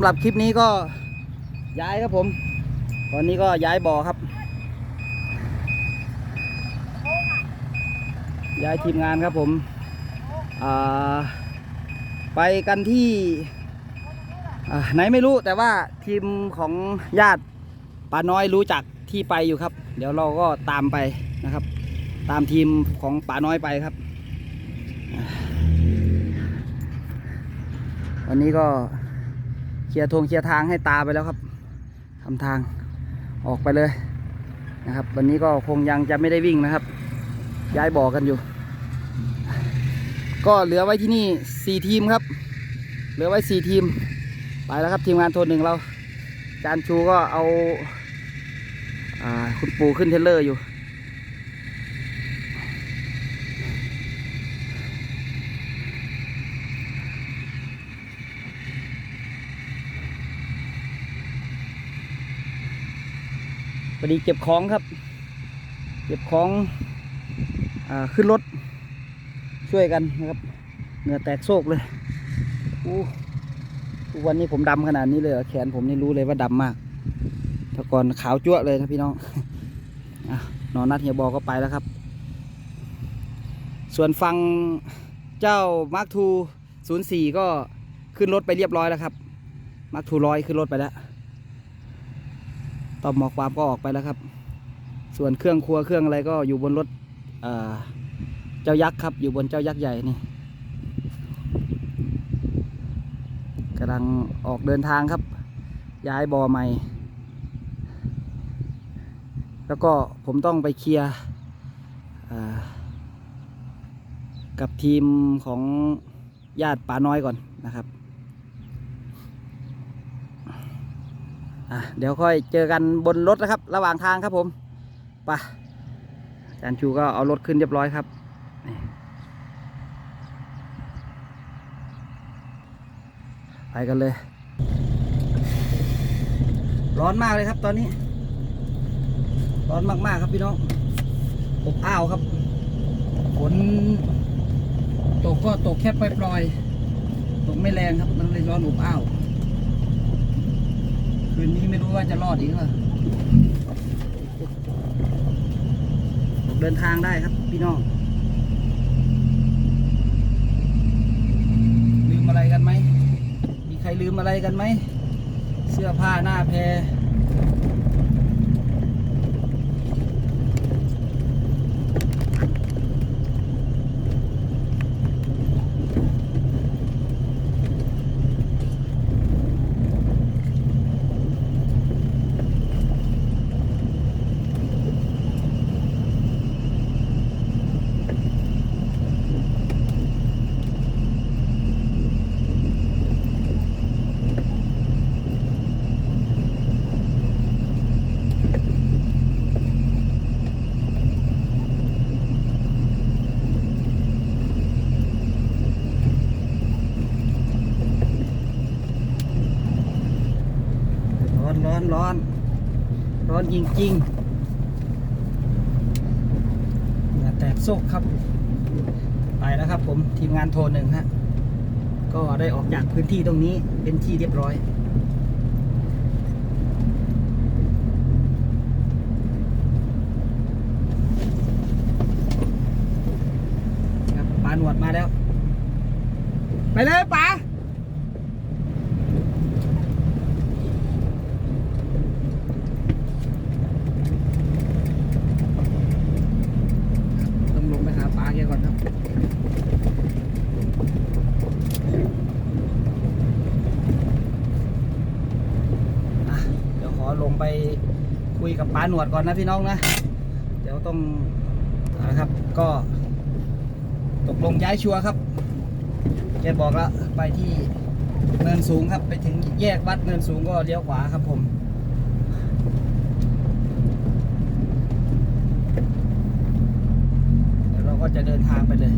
ำหรับคลิปนี้ก็ย้ายครับผม ตอนนี้ก็ย้ายบ่อครับ ย้ายทีมงานครับผมไปกันที่ไหนไม่รู้แต่ว่าทีมของญาติป้าน้อยรู้จักที่ไปอยู่ครับ เดี๋ยวเราก็ตามไปนะครับ ตามทีมของป้าน้อยไปครับ วันนี้ก็ เคลียร์ทงเคลียร์ทางให้ตาไปแล้วครับทำทางออกไปเลยนะครับ วันนี้ก็คงยังจะไม่ได้วิ่งนะครับ ย้ายบ่อกันอยู่ ก็เหลือไว้ที่นี่สี่ทีมครับ เหลือไว้สี่ทีม ไปแล้วครับทีมงานโทนหนึ่งเรา จานชูก็เอาอคุณปู่ขึ้นเทเลอร์อยู่ ดีเก็บของครับ เก็บของอขึ้นรถ ช่วยกันนะครับ เหงื่อแตกโซกเลยอู้ทุกวันนี้ผมดำขนาดนี้เลยแขนผมนี่รู้เลยว่าดำมากต่ก่อนขาวจั่วเลยนะพี่น้องอนอนนัดเฮียบอก็ไปแล้วครับ ส่วนฟังเจ้ามาร์คทูศูนย์สี่ก็ขึ้นรถไปเรียบร้อยแล้วครับมาร์คทูร้อยขึ้นรถไปแล้ว ต่อหมอความก็ออกไปแล้วครับ ส่วนเครื่องครัวเครื่องอะไรก็อยู่บนรถเจ้ายักษ์ครับ อยู่บนเจ้ายักษ์ใหญ่นี่กำลังออกเดินทางครับ ย้ายบอใหม่ แล้วก็ผมต้องไปเคลียร์กับทีมของญาติป่าน้อยก่อนนะครับ อะเดี๋ยวค่อยเจอกันบนรถนะครับ ระหว่างทางครับผมไปะอาจารย์ชูก็เอารถขึ้นเรียบร้อยครับไปกันเลย ร้อนมากเลยครับตอนนี้ ร้อนมากๆครับพี่น้องอบอ้าวครับฝนตกก็ตกแค่ปล่อยๆตกไม่แรงครับ มันเลยร้อนอบอ้าว คืนนี้ไม่รู้ว่าจะรอดอีกหรือเปล่าเดินทางได้ครับพี่น้องลืมอะไรกันไหมมีใครลืมอะไรกันไหม เสื้อผ้าหน้าแพร ร้อนร้อนร้อน ร้อนจริงๆเหงื่อแตกโซกครับ ไปแล้วครับผมทีมงานโทรหนึ่งฮะ ก็ได้ออกจากพื้นที่ตรงนี้เป็นที่เรียบร้อยครับปลาหนวดมาแล้ว ไปเลยป๋าต้องลงไปหาปลาแกก่อนครับ อะเดี๋ยวขอลงไปคุยกับป้า หนวดก่อนนะพี่น้องนะ เดี๋ยวต้องเอาละครับก็ ตกลงย้ายชัวร์ครับแกบอกแล้วไปที่เนินสูงครับ ไปถึงแยกวัดเนินสูงก็เลี้ยวขวาครับผมเดี๋ยวเราก็จะเดินทางไปเลย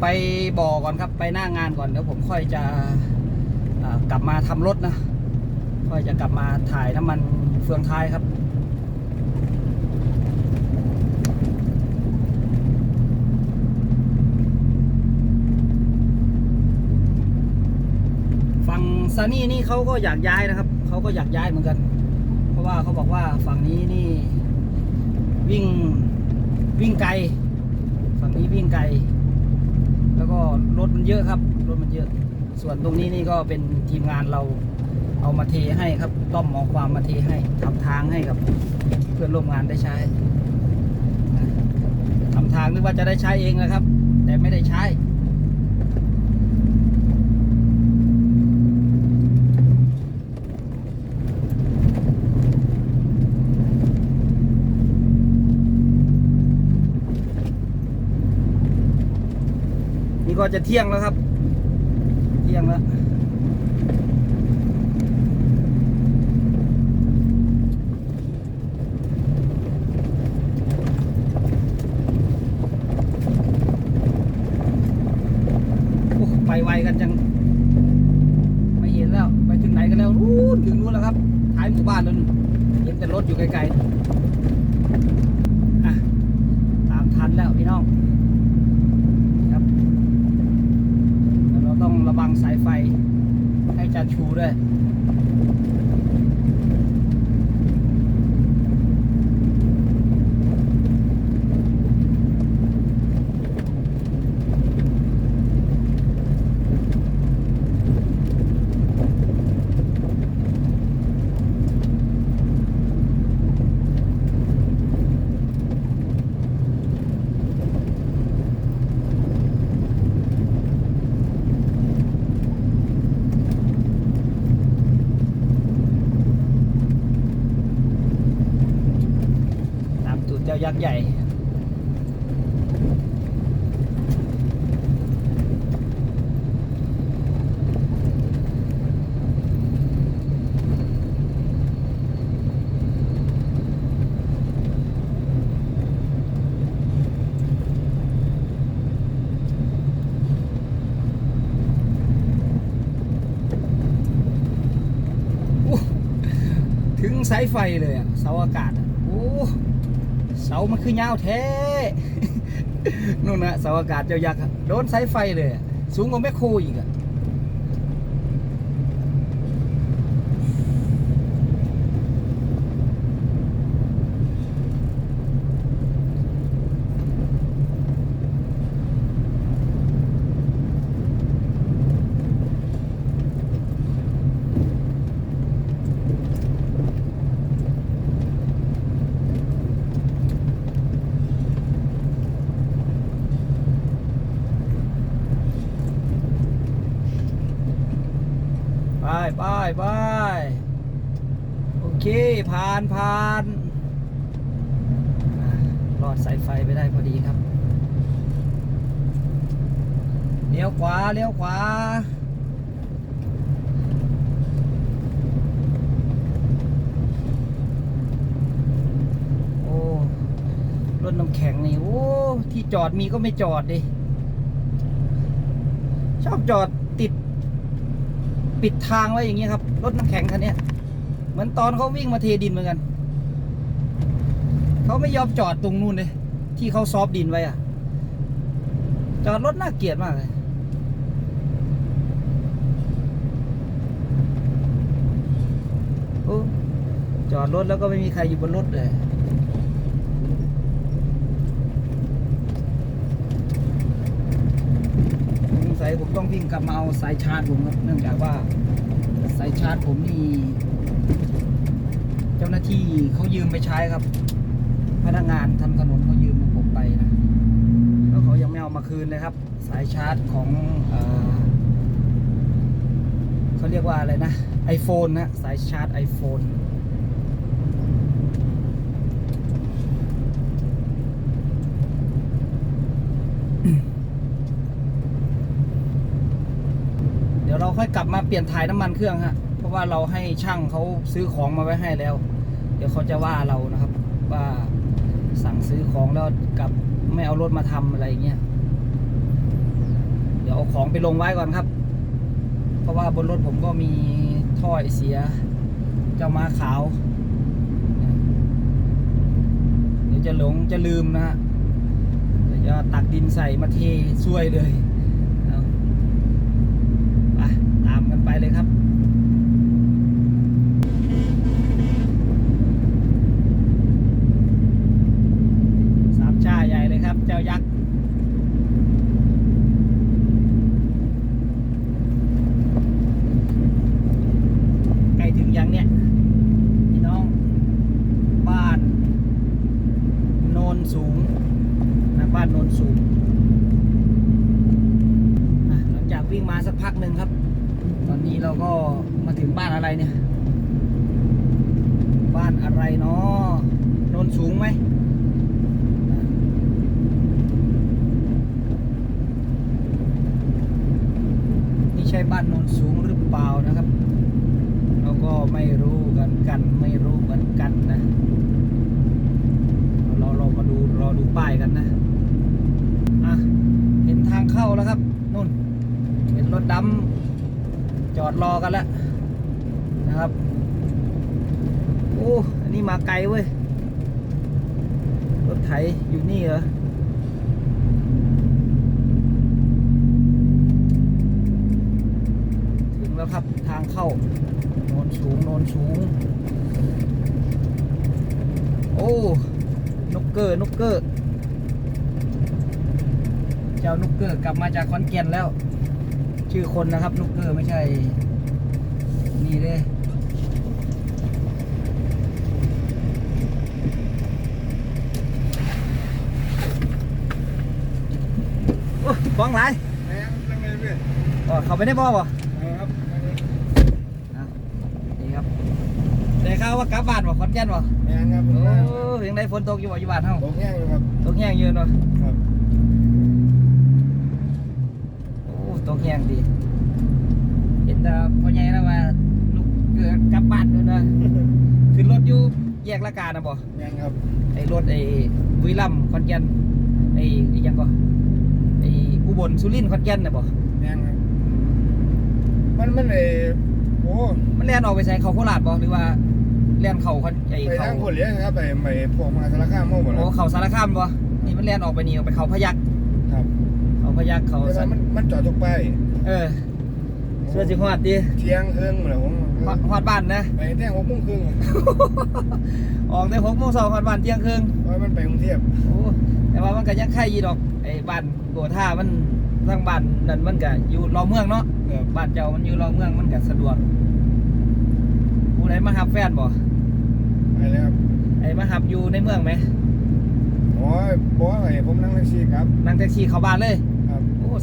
ไปบอก่อนครับไปหน้างานก่อนเดี๋ยวผมค่อยจะกลับมาทำรถนะ ค่อยจะกลับมาถ่ายน้ำมันเฟืองท้ายครับฝั่งซันนี่นี่เขาก็อยากย้ายนะครับเขาก็อยากย้ายเหมือนกัน เพราะว่าเขาบอกว่าฝั่งนี้นี่วิ่งวิ่งไกล ฝั่งนี้วิ่งไกล แล้วก็รถมันเยอะครับ รถมันเยอะ ส่วนตรงนี้นี่ก็เป็นทีมงานเราเอามาเทให้ครับต้อมหมอความมาเทให้ทำทางให้กับเพื่อนร่วมงานได้ใช้ทำทางนึกว่าจะได้ใช้เองนะครับ แต่ไม่ได้ใช้ นี่ก็จะเที่ยงแล้วครับ เที่ยงแล้วไปไวกันจัง ไม่เห็นแล้ว ไปถึงไหนกันแล้วนู้ถึงนู้นแล้วครับ ท้ายหมู่บ้านแล้วเห็นแต่รถอยู่ไกลๆอะตามทันแล้วพี่น้อง ครับแล้วเราต้องระวัง สายไฟให้จัดชูด้วย ยักษ์ใหญ่ ถึงสายไฟเลยอะเสาอากาศ เสามันคือยาวแท้นู่นนะเสาอากาศเจ้ายักษ์โดนสายไฟเลย สูงกว่าแมคโคอีกอะไปไปไปโอเค ผ่านผ่านรอดสายไฟไปได้พอดีครับเลี้ยวขวาเลี้ยวขวาโอ้รถน้ำแข็งนี่โอ้ที่จอดมีก็ไม่จอดดิชอบจอดติด ปิดทางไว้อย่างเงี้ยครับ รถน้ำแข็งคันนี้ มือนตอนเขาวิ่งมาเทดินเหมือนกัน เขาไม่ยอมจอดตรงนู่นเลยที่เขาซอฟดินไว้อะจอดรถน่าเกลียดมากเลยโอ้จอดรถแล้วก็ไม่มีใครอยู่บนรถเลยสงสัยผมต้องวิ่งกลับมาเอาสายชาร์จผมครับ เนื่องจากว่าสายชาร์จผมนี่าหน้าที่เขายืมไปใช้ครับ พนักงานทำถนนเขายืมผมไปนะแล้วเขายังไม่เอามาคืนเลยครับ สายชาร์จของเออเขาเรียกว่าอะไรนะ iPhone นะสายชาร์จ iPhone เดี๋ยวเราค่อยกลับมาเปลี่ยนถ่ายน้ำมันเครื่องฮะ เพราะว่าเราให้ช่างเขาซื้อของมาไว้ให้แล้ว เดี๋ยวเขาจะว่าเรานะครับว่าสั่งซื้อของแล้วกลับไม่เอารถมาทำอะไรเงี้ยเดี๋ยวเอาของไปลงไว้ก่อนครับ เพราะว่าบนรถผมก็มีท่อเสีย เจ้าม้าขาว เดี๋ยวจะหลงจะลืมนะฮะเดี๋ยวจะตักดินใส่มาเทช่วยเลยเอาไปตามกันไปเลยครับ แจวยักษ์ใกล้ถึงยังเนี่ยพี่น้อง บ้าน โนนสูงนะ บ้านโนนสูงหลังจากวิ่งมาสักพักหนึ่งครับ ตอนนี้เราก็มาถึงบ้านอะไรเนี่ย บ้านอะไรเนาะโนนสูงไหมนี่ใช่บ้านโนนสูงหรือเปล่านะครับ เราก็ไม่รู้กันกันไม่รู้เหมือนกันนะ เราเรามาดูรอดูป้ายกันนะ อะ เห็นทาง เข้าแล้วครับนู่นเห็นรถดำจอดรอกันแล้วนะครับโอ้อันนี้มาไกลเว้ยรถไถอยู่นี่เหรอถึงแล้วครับทางเข้าโนนสูงโนนสูง โอ้นกเกอร์นกเกอร์ เจ้านกเกอร์กลับมาจากขอนแก่นแล้ว ชื่อคนนะครับนกเกอร์ไม่ใช่ นี่เลยโอ้ฟ้องหลายแม่งตั้งเลยเว้ยอ๋อเขาไม่ได้บอกบ่เอาครับมาเลยอะนี่ครับได้ข่าวว่ากลับบ้านบ่ขอนแก่นบ่แม่งครับผโอ้มมายังได้ฝนตกอยู่บ่อยู่บ้านเฮาตกแห้งอยู่ครับตกแห้งอยู่เนาะ ครับ โอ้ ตกแห้งดีเห็นแต่พ่อใหญ่แล้วว่าลูกเกิดกลับบ้านนู่นนะขึ้นรถอยู่แยกละกานะบ่แม่งครับไอ้รถไอ้บุรีรัมย์ขอนแก่นไอ้ไอ้หยังก็ไอ้อุบลสุรินทร์ขอนแก่นน่ะบ่แม่งครับมันมันเลยโอ้มันแล่นออกไปใส่เขาโคราชบ่หรือว่าแล่นเขาขอนไอ้ไปเขาทางคนเลี้ยงครับไปไปพวกมาสารคามเมื่อวันโอ้เขาสารคามบ่นี่มันแล่นออกไปนี่ออกไปเขาพยักครับ เขาพยักเขาแต่สัว่านมันมันจอดทุกป้ายเออเสื้อสิฮอดดิเที่ยงครึ่งเหรอผมฮอดฮอดบ้านนะ ไปแท่งหกโมงครึ่งออกได้6โมงเช้าฮอดบ้านเที่ยงครึ่งเพราะมันไปกรุงเทพโอ้แต่ว่ามันก็ยังไข่ยีดอกไอ้บ้านโกท่ามันทางบ้านนั่นมันก็อยู่รอเมืองเนาะครับบ้านเจ้ามันอยู่รอเมืองมันก็สะดวกผู้ใดมาหับแฟนบ่ไปเลยครับไอ้มาหับอยู่ในเมืองไหม โอ้ยบอกว่าไงผมนั่งแท็กซี่ครับนั่งแท็กซี่เข้าบ้านเลยครับโอ้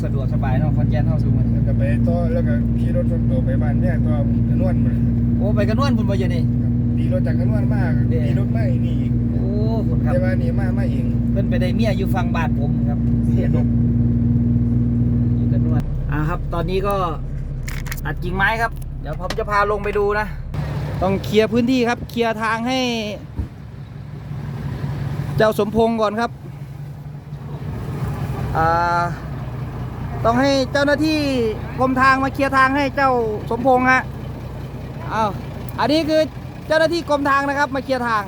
สะดวกสบายเนาะคอนแกนเฮาสูงมันแล้วก็ไปต่อแล้วก็ขี่รถส่วนตัวไปบ้านแม่ตัวกระนวนมาโอ้ไปกันนวลพุ่นบ่อยู่นี่ครับตีรถจากกระนวนมากเด้ตีรถมาอีกนี่อีกโอ้คุณครับแต่ว่านี่มามาเองเพิ่นไปได้เมียอยู่ฝั่งบ้านผมครับเสียดกอยู่กันนวลอ่าครับ ตอนนี้ก็ตัดกิ่งไม้ครับ เดี๋ยวผมจะพาลงไปดูนะ ต้องเคลียร์พื้นที่ครับ เคลียร์ทางให้ เจ้าสมพงษ์ก่อนครับ อ่า ต้องให้เจ้าหน้าที่กรมทางมาเคลียร์ทางให้เจ้าสมพงษ์ฮะอ้าวอันนี้คือเจ้าหน้าที่กรมทางนะครับ มาเคลียร์ทาง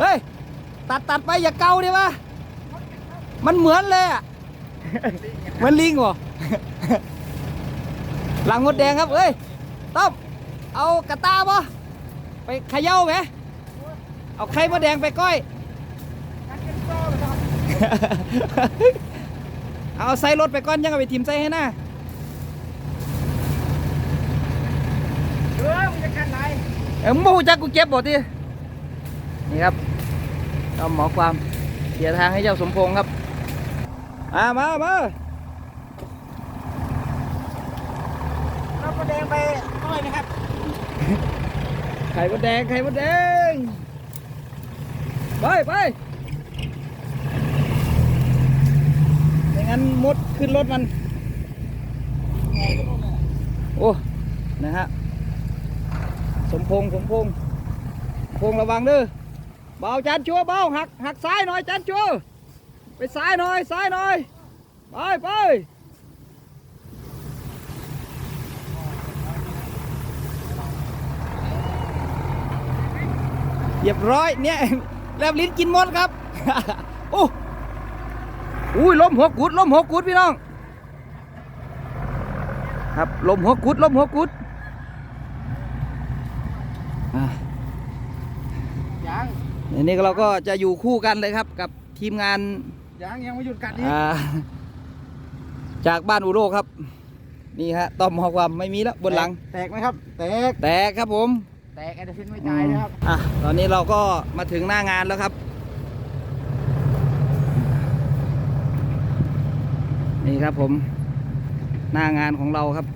เฮ้ย ตัดตัดไปอย่าเกาดิวะมันเหมือนเลยอะเหมือนลิงเหรอหลังมดแดงครับเอ้ยต้อมเอากระตาบ่ไปขย่าไหมเอาไข่มดแดงไปก้อย เอาใส่รถไปก่อนยังเอาไปทิมใส่ให้หน้าเออมึงจะขันไหนเอ็มบูจักกูเก็บบ่ทีนี่ครับเอาหมอความเสียทางให้เจ้าสมพงษ์ครับมามามาเราประแดงไปก้อยนะครับ ไข่มดแดงไข่มดแดง ไปไปไม่ งั้นมดขึ้นรถมัน โอ้ นะฮะ สมพงษ์สมพงษ์พงษ์ระวังเด้อเบาจานชัวเบาหักหักซ้ายหน่อยจานชัวไปซ้ายหน่อยซ้ายหน่อย ไปไปเรียบร้อยเนี่ยแลบลิ้นกินมดครับ โอ้ อุ้ยลมหัวกุดลมหัวกุดพี่น้อง ครับลมหัวกุดลมหัวกุดอะยังอันนี้เราก็จะอยู่คู่กันเลยครับ กับทีมงานยังยังไม่หยุดกัดอีกอ่าจากบ้านอุโรครับ นี่ฮะต้อมหอกความไม่มีแล้วบนหลัง แตกไหมครับ แตกแตกครับผม แตกแอดเดฟินไม่จ่ายนะครับอะตอนนี้เราก็มาถึงหน้างานแล้วครับ นี่ครับผมหน้างานของเราครับ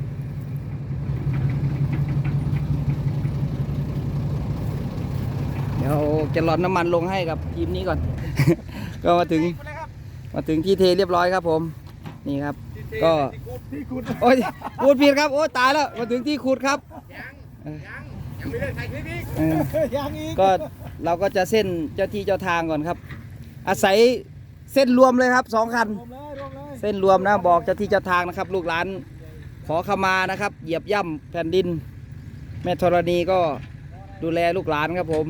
เดี๋ยวจะหลอดน้ำมันลงให้กับทีมนี้ก่อน ก็มาถึงมาถึงที่เทเรียบร้อยครับผม นี่ครับ ก็ที่คุณโอ้ยพูดผิดครับ โอ้ยตายแล้ว มาถึงที่ขุดครับยังยังยังไม่เลิกถ่ายคลิปอีกเออยังอีกก็เราก็จะเส้นเจ้าที่เจ้าทางก่อนครับ อาศัยเส้นรวมเลยครับสองคันรวม เส้นรวมนะบอกเจ้าที่เจ้าทางนะครับ ลูกหลานขอขมานะครับ เหยียบย่ำแผ่นดิน แม่ธรณีก็ดูแลลูกหลานครับผม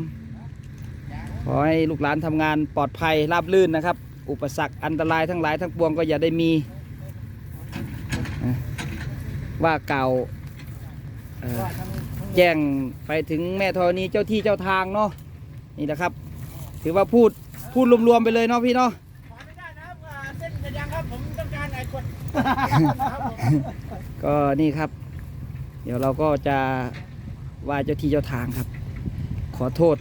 ขอให้ลูกหลานทำงานปลอดภัยราบรื่นนะครับ อุปสรรคอันตรายทั้งหลายทั้งปวงก็อย่าได้มี ว่าเก่าแจ้งไปถึงแม่ธรณีเจ้าที่เจ้าทางเนาะนี่นะครับ ถือว่าพูดพูดรวมๆไปเลยเนาะพี่เนาะ ก็นี่ครับ เดี๋ยวเราก็จะไหว่าเจ้าที่เจ้าทางครับ ขอโทษ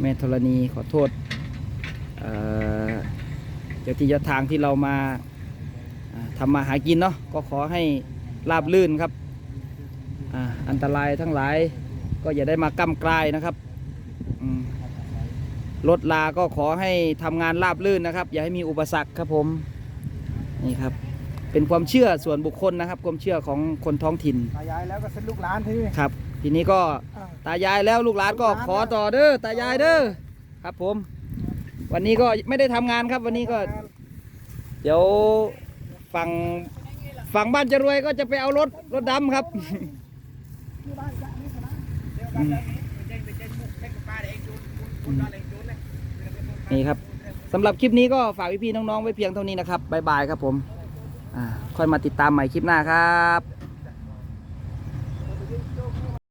แม่ธรณีขอโทษเจ้าที่เจ้าทางที่เรามาทำมาหากินเนาะก็ขอให้ราบลื่นครับอันตรายทั้งหลายก็อย่าได้มาก้ำกลายนะครับรถลาก็ขอให้ทำงานราบลื่นนะครับ อย่าให้มีอุปสรรคครับผม นี่ครับ เป็นความเชื่อส่วนบุคคลนะครับ ความเชื่อของคนท้องถิ่น ตายายแล้วก็เส้นลูกหลานที่ ครับ ทีนี้ก็อ่าตายายแล้วลูกหลานก็ลูกหลาน ขอต่อเด้อตายายเด้อครับผม วันนี้ก็ไม่ได้ทำงานครับ วันนี้ก็ เดี๋ยวฝั่งฝั่งบ้านจะรวยก็จะไปเอารถรถดำครับอืมนี่ครับ สำหรับคลิปนี้ก็ฝากพี่ๆน้องๆไว้เพียงเท่านี้นะครับบ๊ายบายครับผมค่อยมาติดตามใหม่คลิปหน้าครับ